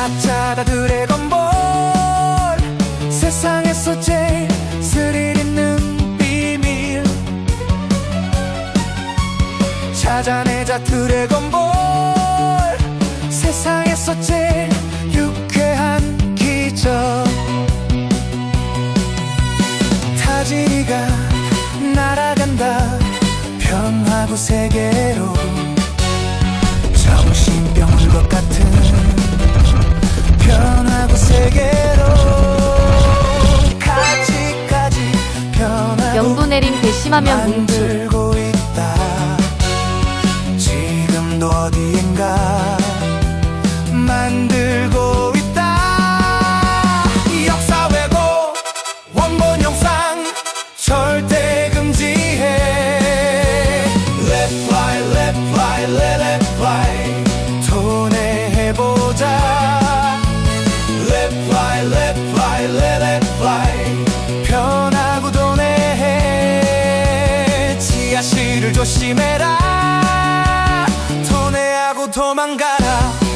가짜다 드래곤볼. 세상에서 제일 스릴 있는 비밀. 찾아내자 드래곤볼. 세상에서 제일 유쾌한 기적. 타지리가 날아간다. 변화구 세계로. 내린 그 괘씸하면 문득 들고 있다. 지금도 어디엔가? 만들고 있다. 역사 왜곡 원본 영상 절대 금지해. Left by left by left. 조심해라. 토내하고 도망가라.